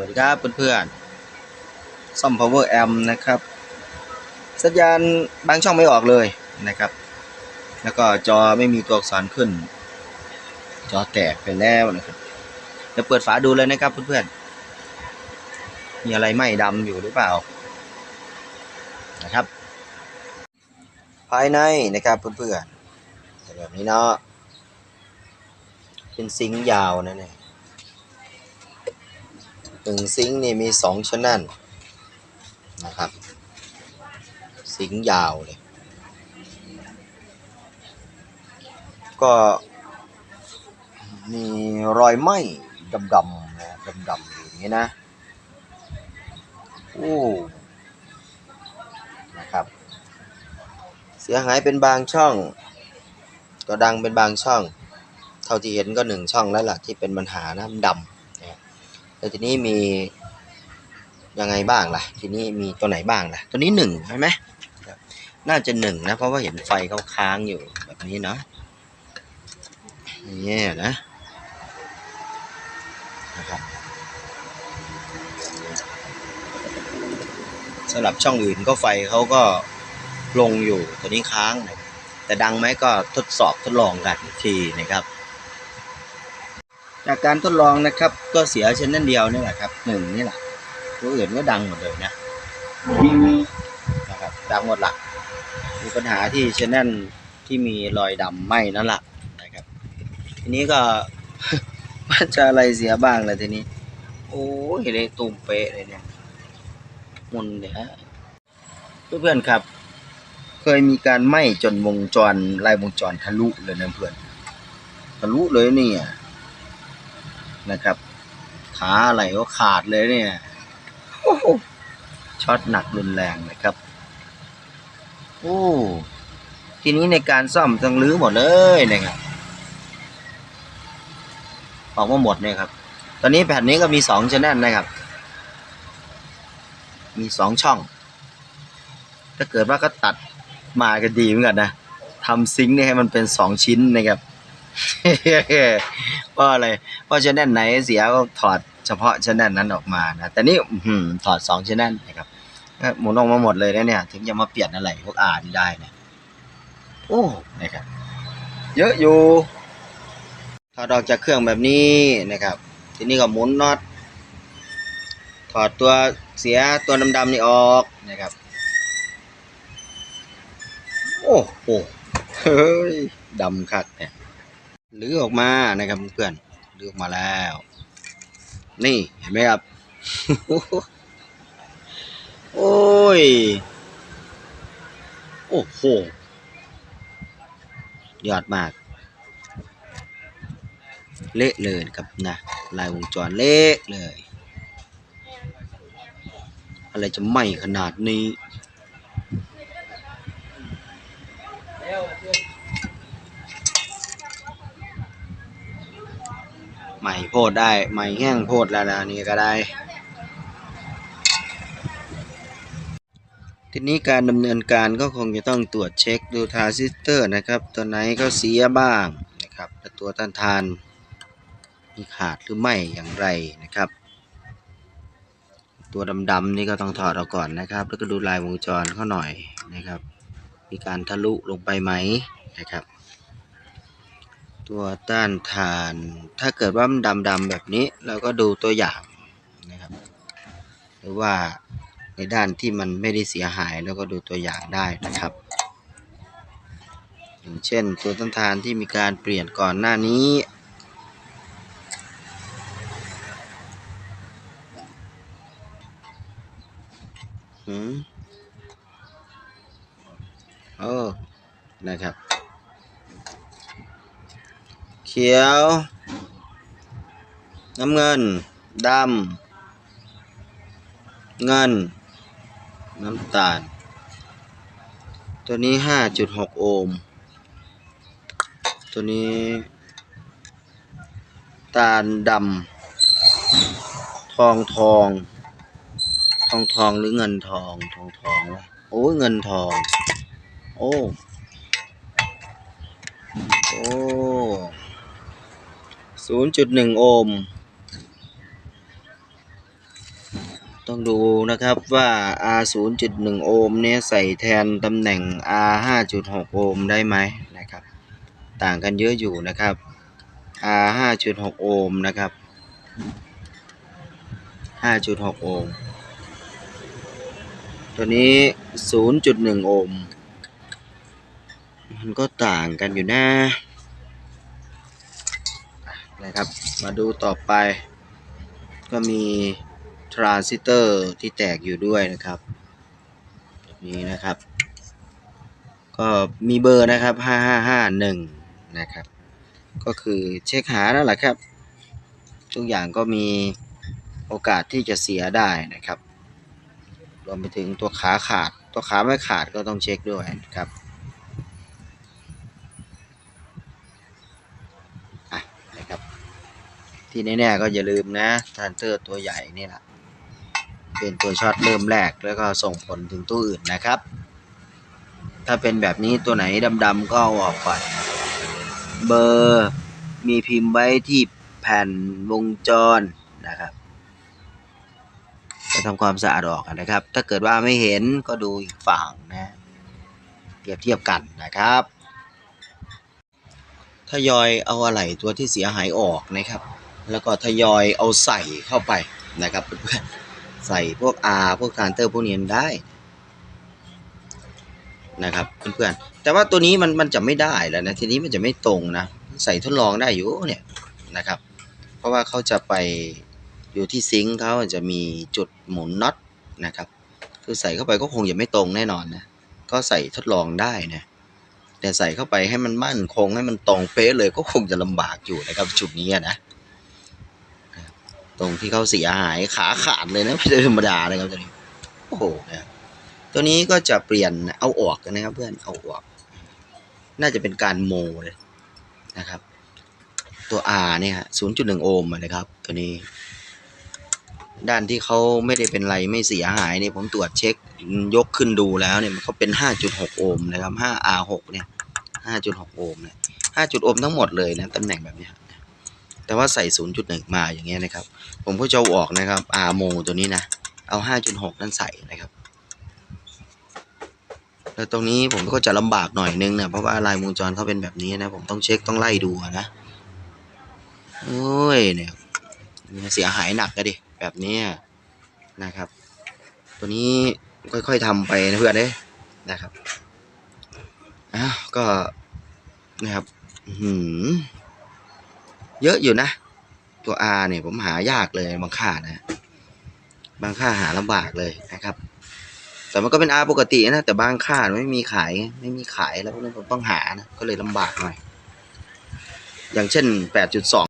วัสดีครับเพื่อนๆซ่อม power amp นะครับ สัญญาณบางช่องไม่ออกเลยนะครับ แล้วก็จอไม่มีตัวอักษรขึ้น จอแตกไปแล้วนะครับเดี๋ยวเปิดฝาดูเลยนะครับเพื่อนๆ มีอะไรไหม้ดำอยู่หรือเปล่านะครับ ภายในนะครับเพื่อนๆแต่แบบนี้เนาะเป็นซิงค์ยาวนะเนี่ย หนึ่งซิงนี่มีสองชแนลนะครับ ซิงยาวเลย ก็มีรอยไหม้ดำๆนะดำๆอยู่อย่างนี้นะโอ้นะครับ เสียหายเป็นบางช่อง ก็ดังเป็นบางช่อง เท่าที่เห็นก็หนึ่งช่องแล้วล่ะที่เป็นปัญหานะมันดำ แล้วทีนี้มียังไงบ้างล่ะ ทีนี้มีตัวไหนบ้างล่ะ ตัวนี้หนึ่งใช่ไหมน่าจะหนึ่งนะ เพราะว่าเห็นไฟเขาค้างอยู่แบบนี้เนาะอย่างนี่นะนะครับสำหรับช่องอื่นก็ไฟเขาก็ลงอยู่ตัวนี้ค้างนะแต่ดังไหมก็ทดสอบทดลองกันทีนะครับ จากการทดลองนะครับ ก็เสียชนนั่นเดียวนี่แหละครับหนึ่งนี่แหละตัวอื่นก็ดังหมดเลยนะนะครับดังหมดละมีปัญหาที่ชนนั่นที่มีรอยดำไหม้นั่นแหละนะครับ ทีนี้ก็ว่าจะอะไรเสียบ้างเลยทีนี้ โอ้ยเลยตุ่มเป๊ะเลยเนี่ยมุนเลยฮะเพื่อนๆครับ เคยมีการไหม้จนวงจรลายวงจรทะลุเลยนะเพื่อนทะลุเลยเนี่ย นะครับ ขาอะไรก็ขาดเลยเนี่ยโอ้โหช็อตหนักรุนแรงนะครับ โอ้ทีนี้ในการซ่อมต้องรื้อหมดเลยนะครับออกมาหมดเนี่ยครับ ตอนนี้แผ่นนี้ก็มีสองชแนลนะครับ มีสองช่อง ถ้าเกิดว่าก็ตัดมาก็ดีเหมือนกันนะทำซิงค์เนี่ยให้มันเป็นสองชิ้นนะครับ เพราะอะไร เพราะชแนลไหนเสียก็ถอดเฉพาะชแนลนั้นออกมานะ แต่นี่อื้ถอดสองชแนลนะครับหมุนออกมาหมดเลยนะเนี่ย ถึงจะมาเปลี่ยนอะไรพวกอ่านได้เนี่ยโอ้นะครับ เยอะอยู่ถอดออกจากเครื่องแบบนี้นะครับ ทีนี้ก็หมุนน็อตถอดตัวเสียตัวดำๆนี่ออกนะครับ โอ้โหเฮ้ยดำคักเนี่ย หรือออกมานะครับเพื่อนหรือออกมาแล้ว นี่เห็นไหมครับ โอ้ย โอ้โห ยอดมาก เละเลยครับนะลายวงจรเละเลย อะไรจะไหม้ขนาดนี้ ม่โพดได้ใหม่แห้งโพดแล้วนะนี่ก็ได้ ทีนี้การดำเนินการก็คงจะต้องตรวจเช็คดูทรานซิสเตอร์นะครับ ตัวไหนก็เสียบ้างนะครับและตัวต้านทานมีขาดหรือไม่อย่างไรนะครับ ตัวดำๆนี่ก็ต้องถอดออกก่อนนะครับ แล้วก็ดูลายวงจรเขาหน่อยนะครับ มีการทะลุลงไปไหมนะครับ ตัวต้านทาน ถ้าเกิดว่ามันดำๆแบบนี้เราก็ดูตัวอย่างนะครับ หรือว่าในด้านที่มันไม่ได้เสียหายแล้วก็ดูตัวอย่างได้นะครับอย่างเช่นตัวต้านทานที่มีการเปลี่ยนก่อนหน้านี้หืมโอ้นะครับ เขียว น้ำเงิน ดำ เงิน น้ำตาล ตัวนี้ห้าจุดหกโอห์ม ตัวนี้ ตาลดำ ทองทอง ทองทองหรือเงินทอง ทองทองวะโอ้ยเงินทอง โอ้ ศูนย์จุดหนึ่งโอห์ม ต้องดูนะครับว่า R 0.1 โอห์มเนี่ยใส่แทนตำแหน่ง R 5.6 โอห์มได้ไหมนะครับ ต่างกันเยอะอยู่นะครับ R 5.6 โอห์มนะครับ 5.6 โอห์ม ตัวนี้ 0.1 โอห์ม มันก็ต่างกันอยู่นะ นะครับ มาดูต่อไป ก็มีทรานซิสเตอร์ที่แตกอยู่ด้วยนะครับแบบนี้นะครับ ก็มีเบอร์นะครับ 5551 นะครับ ก็คือเช็คหานั่นแหละครับ ทุกอย่างก็มีโอกาสที่จะเสียได้นะครับ รวมไปถึงตัวขาขาด ตัวขาไม่ขาดก็ต้องเช็คด้วยนะครับอะนะครับ ที่แน่ๆก็อย่าลืมนะทานเตอร์ตัวใหญ่นี่แหละเป็นตัวช็อตเริ่มแรกแล้วก็ส่งผลถึงตัวอื่นนะครับ ถ้าเป็นแบบนี้ตัวไหนดำๆก็เอาออกก่อนเบอร์มีพิมพ์ไว้ที่แผ่นวงจรนะครับจะทำความสะอาดออกนะครับ ถ้าเกิดว่าไม่เห็นก็ดูอีกฝั่งนะเปรียบเทียบกันนะครับทยอยเอาอะไหล่ตัวที่เสียหายออกนะครับ แล้วก็ทยอยเอาใส่เข้าไปนะครับเพื่อนๆใส่พวก R พวกทรานเตอร์พวกนี้ได้นะครับเพื่อนๆแต่ว่าตัวนี้มันมันจะไม่ได้แล้วนะทีนี้มันจะไม่ตรงนะใส่ทดลองได้อยู่เนี่ยนะครับ เพราะว่าเขาจะไปอยู่ที่ซิงค์เขาจะมีจุดหมุนน็อตนะครับ คือใส่เข้าไปก็คงจะไม่ตรงแน่นอนนะก็ใส่ทดลองได้นะแต่ใส่เข้าไปให้มันมั่นคงให้มันตรงเป๊ะเลยก็คงจะลำบากอยู่นะครับจุดนี้นะ ตรงที่เขาเสียหายขาขาดเลยนะไม่ใช่ธรรมดาเลยครับตัวนี้โอ้โหนะตัวนี้ก็จะเปลี่ยนเอาออกกันนะครับ เพื่อนเอาออก น่าจะเป็นการโมเลยนะครับ ตัว R เนี่ยฮะ0.1โอห์มนะครับ ตัวนี้ ด้านที่เขาไม่ได้เป็นไรไม่เสียหายเนี่ยผมตรวจเช็คยกขึ้นดูแล้วเนี่ยมันเขาเป็น5.6โอห์มนะครับ 5R6 เนี่ย5.6โอห์มเนี่ย5โอห์มทั้งหมดเลยนะตำแหน่งแบบนี้ แต่ว่าใส่ 0.1 มาอย่างเงี้ยนะครับ ผมก็จะเอาออกนะครับ R โมตัวนี้นะ เอา 5.6 นั่นใส่นะครับ แล้วตรงนี้ผมก็จะลำบากหน่อยนึงนะเพราะว่าลายวงจรเขาเป็นแบบนี้นะ ผมต้องเช็คต้องไล่ดูนะโอ้ยเนี่ยเสียหายหนักอะดิแบบนี้นะครับ ตัวนี้ค่อยๆทำไปนะเพื่อนเด้นะครับอ้าวก็นะครับ หือ เยอะอยู่นะ ตัว R เนี่ยผมหายากเลยบางค่านะ บางค่าหาลำบากเลยนะครับ แต่มันก็เป็น R ปกตินะ แต่บางค่าไม่มีขาย ไม่มีขายแล้วพวกนั้นผมต้องหานะ ก็เลยลำบากหน่อย อย่างเช่น 8.2